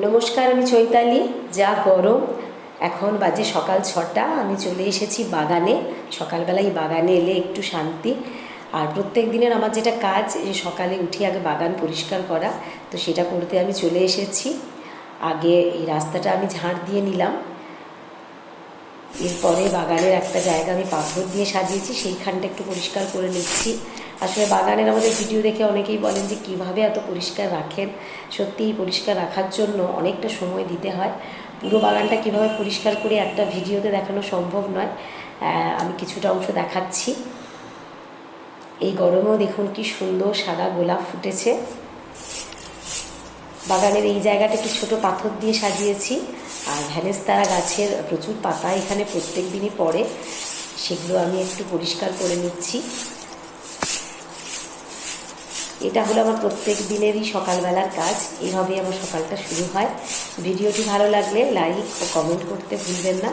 নমস্কার, আমি চৈতালি। যা গরম, এখন বাজে সকাল ছটা। আমি চলে এসেছি বাগানে। সকালবেলায় বাগানে এলে একটু শান্তি। আর প্রত্যেক দিনের আমার যেটা কাজ, যে সকালে উঠে আগে বাগান পরিষ্কার করা, তো সেটা করতে আমি চলে এসেছি। আগে এই রাস্তাটা আমি ঝাড় দিয়ে নিলাম। এরপরে বাগানের একটা জায়গা আমি পাথর দিয়ে সাজিয়েছি, সেইখানটা একটু পরিষ্কার করে নিচ্ছি। আসলে বাগানের আমাদের ভিডিও দেখে অনেকেই বলেন যে কীভাবে এত পরিষ্কার রাখেন? সত্যিই পরিষ্কার রাখার জন্য অনেকটা সময় দিতে হয়। পুরো বাগানটা কীভাবে পরিষ্কার করে একটা ভিডিওতে দেখানো সম্ভব নয় আমি কিছুটা অংশ দেখাচ্ছি। এই গরমেও দেখুন কি সুন্দর সাদা গোলাপ ফুটেছে। বাগানের এই জায়গাটা একটু ছোট পাথর দিয়ে সাজিয়েছি। আর ভ্যানেস্তারা গাছের প্রচুর পাতা এখানে প্রত্যেক দিনই পড়ে। সেগুলো আমি একটু পরিষ্কার করে নিচ্ছি। এটা হলো আমার প্রত্যেক দিনেরই সকালবেলার কাজ। এইভাবেই আমার সকালটা শুরু হয়। ভিডিওটি ভালো লাগলে লাইক ও কমেন্ট করতে ভুলবেন না।